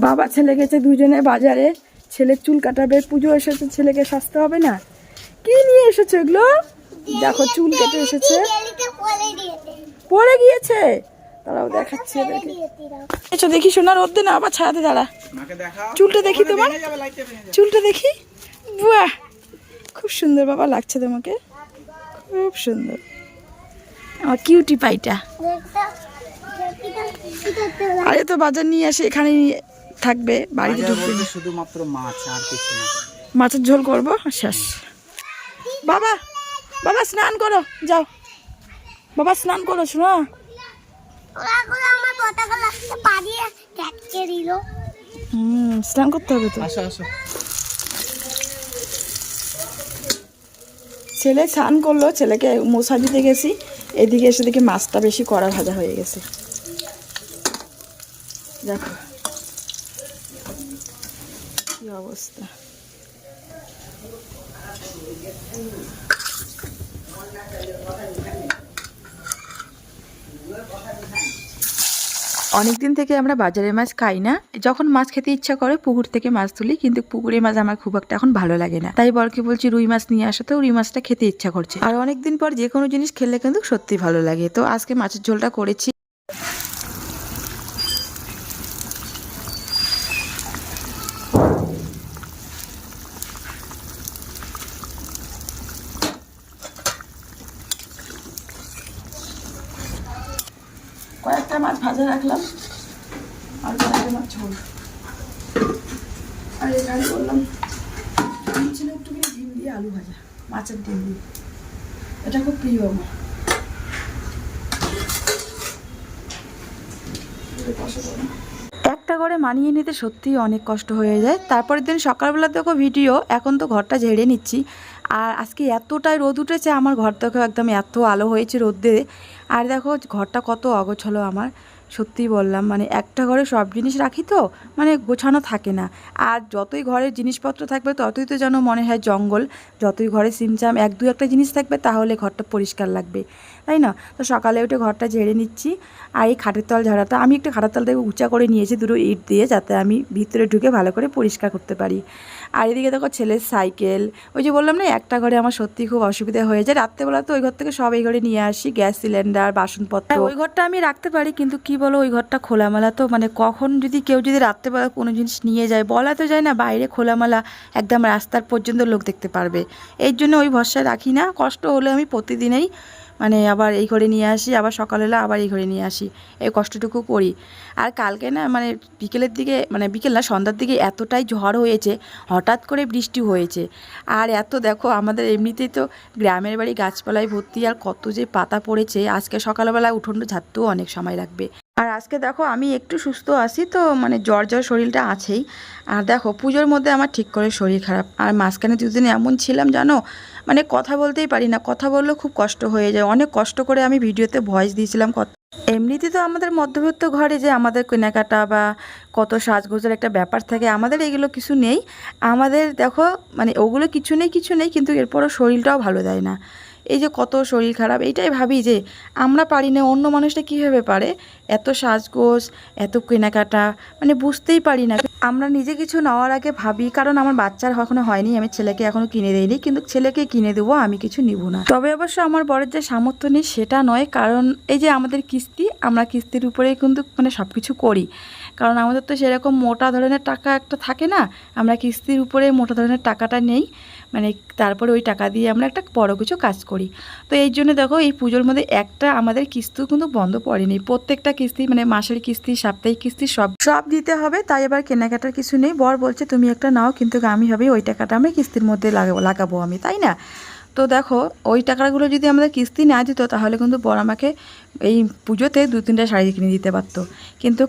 বাবা ছেলে গেছে দুজনে বাজারে ছেলে চুল কাটাবে পুজো এসেছে ছেলেকে সাজতে হবে না কি নিয়ে এসেছে এগুলো দেখো চুল কেটে এসেছে পড়ে গিয়েছে তারাও দেখাচ্ছে এদেরকে আচ্ছা দেখি সোনার রোদ্দে না আবার ছায়াতে দাঁড়া চুলটা দেখি তোমার চুলটা দেখি বাহ খুব সুন্দর বাবা লাগছে তোমাকে খুব সুন্দর আমার কিউটি পাইটা আরে তো বাজার নিয়ে আসে এখানে থাকবে বাড়িতে ঢুকবে। শুধুমাত্র মাছ আর কিছু না। মাছের ঝোল করব শেষ। বাবা বাবা স্নান করো যাও। বাবা স্নান করো শোনো। আমার পতাকা পাড়িয়ে ক্যাটকে দিল। হুম স্নান করতে হবে তো। আসো আসো। ছেলে স্নান করল ছেলেকে মশা দিতে গেছি। এদিকে এসে দেখি মাছটা বেশি কড়া ভাজা হয়ে গেছে। দেখো। অবস্থা। অনেক দিন থেকে আমরা বাজারের মাছ খাই না। যখন মাছ খেতে ইচ্ছা করে, পুকুর থেকে মাছ তুলি, কিন্তু পুকুরে মাছ আমার খুব একটা এখন ভালো লাগে না। তাই বরকে বলছি, রুই মাছ নিয়ে আসো তো রুই মাছটা খেতে ইচ্ছা করছে। আর অনেক দিন পর যে কোনো জিনিস খেলে কিন্তু সত্যি ভালো লাগে। তো আজকে মাছের ঝোলটা করেছি। মাছ ভাজা রাখলাম। আর কয়েকটা মাছ ঝোল। আর এখানে বললাম ছিল একটু ডিম দিয়ে আলু ভাজা, মাছের ডিম দিয়ে। এটা খুব প্রিয় আমার। একটা করে মানিয়ে নিতে সত্যিই অনেক কষ্ট হয়ে যায়। তারপরের দিন সকালবেলা দেখো ভিডিও, এখন তো ঘরটা ঝেড়ে নিচ্ছি। আর আজকে এতটাই রোদ উঠেছে, আমার ঘর দেখো একদম এত আলো হয়েছে রোদ্দে আর দেখো, ঘরটা কত অগোছলো আমার। সত্যিই বললাম মানে একটা ঘরে সব জিনিস রাখি তো মানে গোছানো থাকে না। আর যতই ঘরের জিনিসপত্র থাকবে, ততই তো যেন মনে হয় জঙ্গল। যতই ঘরে সিমচাম এক দু একটা জিনিস থাকবে, তাহলে ঘরটা পরিষ্কার লাগবে। তাই না? তো সকালে উঠে ঘরটা ঝেড়ে নিচ্ছি। আর এই খাটের তল ঝাড়াটা, আমি একটা খাটের তলটাকে উঁচা করে নিয়েছি দুটো ইট দিয়ে, যাতে আমি ভিতরে ঢুকে ভালো করে পরিষ্কার করতে পারি। আর এদিকে দেখো ছেলের সাইকেল। ওই যে বললাম না, একটা ঘরে আমার সত্যি খুব অসুবিধা হয়ে যায়। রাত্রেবেলা তো ওই ঘর থেকে সব এই ঘরে নিয়ে আসি, গ্যাস সিলিন্ডার, বাসনপত্র। ওই ঘরটা আমি রাখতে পারি, কিন্তু কি বলো, ওই ঘরটা খোলামেলা তো মানে কখন যদি কেউ যদি রাত্রেবেলা কোনো জিনিস নিয়ে যায়, বলা তো যায় না, বাইরে খোলামেলা একদম রাস্তার পর্যন্ত লোক দেখতে পারবে। এই জন্য ওই ভরসায় রাখি না, কষ্ট হলে আমি প্রতিদিনেই মানে আবার এই ঘরে নিয়ে আসি, আবার সকালবেলা আবার এই ঘরে নিয়ে আসি। এই কষ্টটুকু করি। আর কালকে না মানে বিকেলের দিকে মানে বিকেল না, সন্ধ্যার দিকে এতটাই ঝড় হয়েছে, হঠাৎ করে বৃষ্টি হয়েছে। আর এত দেখো আমাদের এমনিতেই তো গ্রামের বাড়ি গাছপালায় ভর্তি, আর কত যে পাতা পড়েছে, আজকে সকালবেলা উঠোন ঝাড়তেও অনেক সময় লাগবে। আর আজকে দেখো আমি একটু সুস্থ আছি, তো মানে জ্বর জ্বর শরীরটা আছেই। আর দেখো, পুজোর মধ্যে আমার ঠিক করে শরীর খারাপ। আর মাঝখানে দুদিন এমন ছিলাম জানো মানে কথা বলতেই পারি না, কথা বললেও খুব কষ্ট হয়ে যায়। অনেক কষ্ট করে আমি ভিডিওতে ভয়েস দিয়েছিলাম কত এমনিতে তো আমাদের মধ্যবিত্ত ঘরে যে আমাদের কেনাকাটা বা কত সাজগোজের একটা ব্যাপার থাকে, আমাদের এগুলো কিছু নেই। আমাদের দেখো মানে ওগুলো কিছু নেই কিছু নেই, কিন্তু এরপরও শরীরটাও ভালো দেয় না। এই যে কত শরীর খারাপ, এইটাই ভাবি যে আমরা পারি না, অন্য মানুষটা কীভাবে পারে? এত সাজগোজ, এত কেনাকাটা মানে বুঝতেই পারি না। আমরা নিজে কিছু নেওয়ার আগে ভাবি, কারণ আমার বাচ্চার এখনও হয়নি, আমি ছেলেকে এখনও কিনে দেইনি, কিন্তু ছেলেকে কিনে দেবো, আমি কিছু নিব না। তবে অবশ্য আমার বরের যে সামর্থ্য নেই, সেটা নয়, কারণ এই যে আমাদের কিস্তি, আমরা কিস্তির উপরেই কিন্তু মানে সব কিছু করি। কারণ আমাদের তো সেরকম মোটা ধরনের টাকা একটা থাকে না, আমরা কিস্তির উপরে মোটা ধরনের টাকাটা নেই মানে তারপরে ওই টাকা দিয়ে আমরা একটা বড় কিছু কাজ করি। তো এই জন্য দেখো এই পুজোর মধ্যে একটা আমাদের কিস্তিও কিন্তু বন্ধ পড়েনি। প্রত্যেকটা কিস্তি মানে মাসের কিস্তি, সাপ্তাহিক কিস্তি, সব সব দিতে হবে, তাই এবার কেনাকাটার কিছু নেই। বর বলছে, তুমি একটা নাও, কিন্তু আমি ভাবি ওই টাকাটা আমি কিস্তির মধ্যে লাগাবো লাগাবো আমি। তাই না? তো দেখো, ওই টাকাগুলো যদি আমাদের কিস্তি না দিত, তাহলে কিন্তু বর আমাকে এই পুজোতে দু, তিনটা শাড়ি কিনে দিতে পারতো। কিন্তু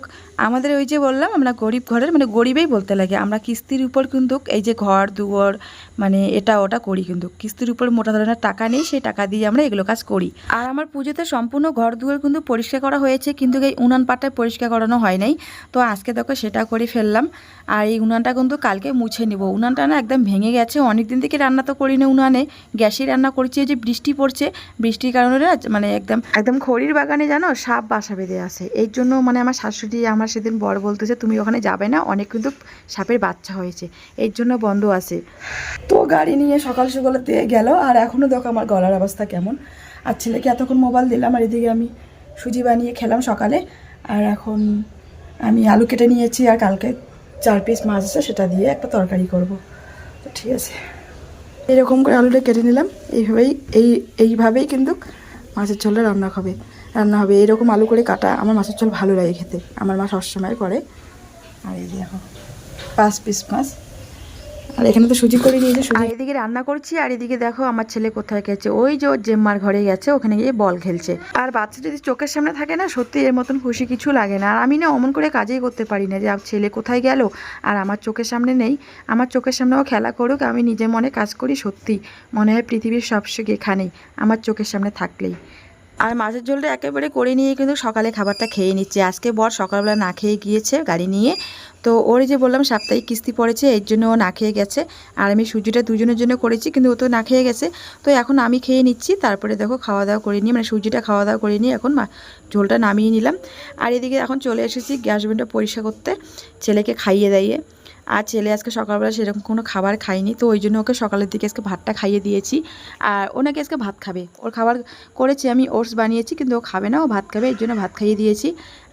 আমাদের ওই যে বললাম, আমরা গরিব ঘরের মানে গরিবেই বলতে লাগে। আমরা কিস্তির উপর কিন্তু এই যে ঘর, দুয়ার মানে এটা ওটা করি কিন্তু। কিস্তির উপর মোটা ধরনের টাকা নেই, সেই টাকা দিয়ে আমরা এগুলো কাজ করি। আর আমার পুজোতে সম্পূর্ণ ঘর, দুয়ার কিন্তু পরিষ্কার করা হয়েছে, কিন্তু এই উনান পাটায় পরিষ্কার করানো হয় নাই। তো আজকে দেখো সেটা করে ফেললাম। আর এই উনানটা কিন্তু কালকে মুছে নিব। উনানটা না একদম ভেঙে গেছে। অনেক দিন থেকে রান্না তো করি না উনানে। গ্যাসে গ্যাসেই রান্না করছি যে বৃষ্টি পড়ছে, বৃষ্টির কারণে মানে একদম একদম খড়ির বাগানে জানো, সাপ বাসা বেঁধে আছে। এই জন্য মানে আমার শাশুড়ি আমার সেদিন বড় বলতেছে, তুমি ওখানে যাবে না, অনেক কিন্তু সাপের বাচ্চা হয়েছে। এই জন্য বন্ধ আছে। তো গাড়ি নিয়ে সকাল সকালে দিয়ে গেল, আর এখনও দেখো আমার গলার অবস্থা কেমন। আর ছেলেকে এতক্ষণ মোবাইল দিলাম, আর এদিকে আমি সুজি বানিয়ে খেলাম সকালে। আর এখন আমি আলু কেটে নিয়েছি, আর কালকে চার পিস মাছ আছে, সেটা দিয়ে একটা তরকারি করব। তো ঠিক আছে। এরকম করে আলুটা কেটে নিলাম। এইভাবেই, এই, এইভাবেই কিন্তু মাছের ঝোলটা রান্না হবে। রান্না হবে, এরকম আলু করে কাটা আমার মাছের ঝোল ভালো লাগে খেতে। আমার মা সবসময় করে। আর এই দেখো, পাঁচ পিস মাছ। আর এখানে তো সুজি করে নিয়েছে আর এদিকে রান্না করছি, আর এদিকে দেখো আমার ছেলে কোথায় গেছে। ওই যে জেম্মার ঘরে গেছে, ওখানে গিয়ে বল খেলছে। আর বাচ্চা যদি চোখের সামনে থাকে না, সত্যি এর মতন খুশি কিছু লাগে না। আর আমি না অমন করে কাজেই করতে পারি না যে ছেলে কোথায় গেল? আর আমার চোখের সামনে নেই। আমার চোখের সামনেও খেলা করুক, আমি নিজে মনে কাজ করি সত্যি। মনে হয় পৃথিবীর সব এখানেই, আমার চোখের সামনে থাকলেই। আর মাছের ঝোলটা একেবারে করে নিয়ে কিন্তু সকালে খাবারটা খেয়ে নিচ্ছে। আজকে বর সকালবেলা না খেয়ে গিয়েছে গাড়ি নিয়ে। তো ওর যে বললাম, সাপ্তাহিক কিস্তি পড়েছে, এর জন্য ও না খেয়ে গেছে। আর আমি সুজিটা দুজনের জন্য করেছি, কিন্তু ও তো না খেয়ে গেছে। তো এখন আমি খেয়ে নিচ্ছি, তারপরে দেখো খাওয়া দাওয়া করে নিয়ে মানে সুজিটা খাওয়া দাওয়া করে নিয়ে এখন ঝোলটা নামিয়ে নিলাম। আর এদিকে এখন চলে এসেছি গ্যাস ওভেনটা পরিষ্কার করতে। ছেলেকে খাইয়ে দাইয়ে। আর ছেলে আজকে সকালবেলা সেরকম কোনো খাবার খায়নি, তো ওই জন্য ওকে সকালের দিকে আজকে ভাতটা খাইয়ে দিয়েছি। আর ওনাকে আজকে ভাত খাবে। ওর খাবার করেছি আমি, ওটস বানিয়েছি, কিন্তু ও খাবে না, ও ভাত খাবে এই জন্য ভাত খাইয়ে দিয়েছি।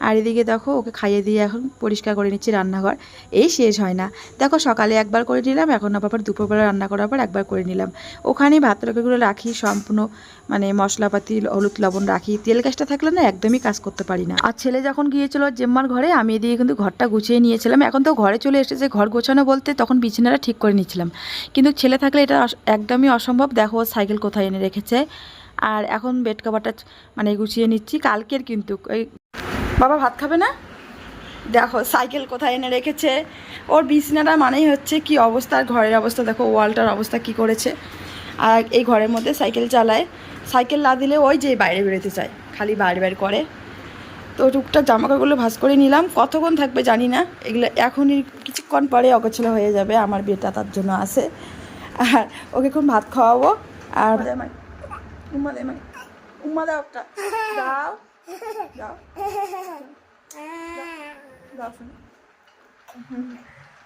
আর এদিকে দেখো, ওকে খাইয়ে দিয়ে এখন পরিষ্কার করে নিচ্ছি রান্নাঘর। এই শেষ হয় না। দেখো, সকালে একবার করে নিলাম, এখন আবার দুপুরবেলা রান্না করার পর একবার করে নিলাম। ওখানেই ভাত তরকারিগুলো রাখি, সম্পূর্ণ মানে মশলাপাতি, হলুদ লবণ রাখি। তেল গ্যাসটা থাকলে না একদমই কাজ করতে পারি না। আর ছেলে যখন গিয়েছিল জেম্মার ঘরে, আমি এদিকে কিন্তু ঘরটা গুছিয়ে নিয়েছিলাম। এখন তো ঘরে চলে এসেছে, ঘর গোছানো বলতে তখন বিছানাটা ঠিক করে নিয়েছিলাম। কিন্তু ছেলে থাকলে এটা একদমই অসম্ভব। দেখো সাইকেল কোথায় এনে রেখেছে। আর এখন বেড কভারটা মানে গুছিয়ে নিচ্ছি। কালকের কিন্তু বাবা ভাত খাবে না? দেখো, সাইকেল কোথায় এনে রেখেছে? ওর বিছনাটা মানেই হচ্ছে কি অবস্থা, আর ঘরের অবস্থা, দেখো, ওয়ালটার অবস্থা কি করেছে। আর এই ঘরের মধ্যে সাইকেল চালায়। সাইকেল না দিলে ওই যে বাইরে বেরোতে চায়, খালি বাইরে বাইরে করে। তো টুকটাক জামাকাপড়গুলো ভাঁজ করে নিলাম। কতক্ষণ থাকবে জানি না। এগুলো এখনই কিছুক্ষণ পরে অগোছলা হয়ে যাবে, আমার বিয়েটা তার জন্য আছে। আর ওকে এখন ভাত খাওয়াবো। আর উম্মা দে উম্মা দাও দাও। দাও।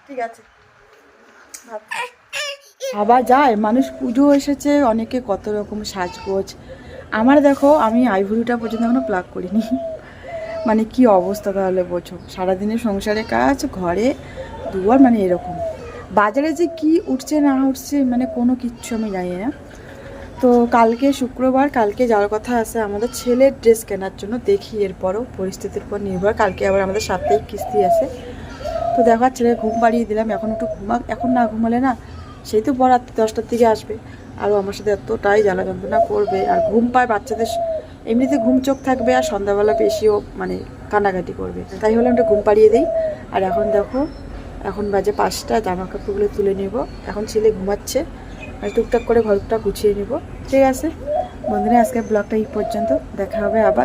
ঠিক আছে। ভাবা যায়, মানুষ পুজো এসেছে, অনেকে কত রকম সাজগোজ আমার দেখো, আমি আইভরিটা পর্যন্ত এখনও প্লাগ করিনি মানে কি অবস্থা তাহলে বোঝো সারাদিনের সংসারে কাজ, ঘরে, দুয়ার মানে এরকম বাজারে যে কি উঠছে না উঠছে মানে কোনো কিচ্ছু আমি জানি না তো কালকে শুক্রবার, কালকে যাওয়ার কথা আছে আমাদের ছেলের ড্রেস কেনার জন্য। দেখি এরপরও পরিস্থিতির উপর নির্ভর। কালকে আবার আমাদের সাপ্তাহিক কিস্তি আছে। তো দেখো ছেলে ঘুম পাড়িয়ে দিলাম। এখন একটু ঘুমা এখন না ঘুমালে না, সেই তো পর রাত্রি দশটার দিকে আসবে। আরও আমার সাথে এতটাই জ্বালা যন্ত্রণা করবে। আর ঘুম পায় বাচ্চাদের এমনিতে ঘুম চোখ থাকবে আর সন্ধ্যাবেলা বেশিও মানে কান্নাকাটি করবে। তাই হলে একটা ঘুম পাড়িয়ে দিই। আর এখন দেখো, এখন বাজে পাঁচটা। জামা কাপড়গুলো তুলে নেব। এখন ছেলে ঘুমাচ্ছে। আর টুকটাক করে ঘরটা গুছিয়ে নেব। ঠিক আছে? বন্ধুরা আজকে ব্লগটা এই পর্যন্ত। দেখা হবে আবার।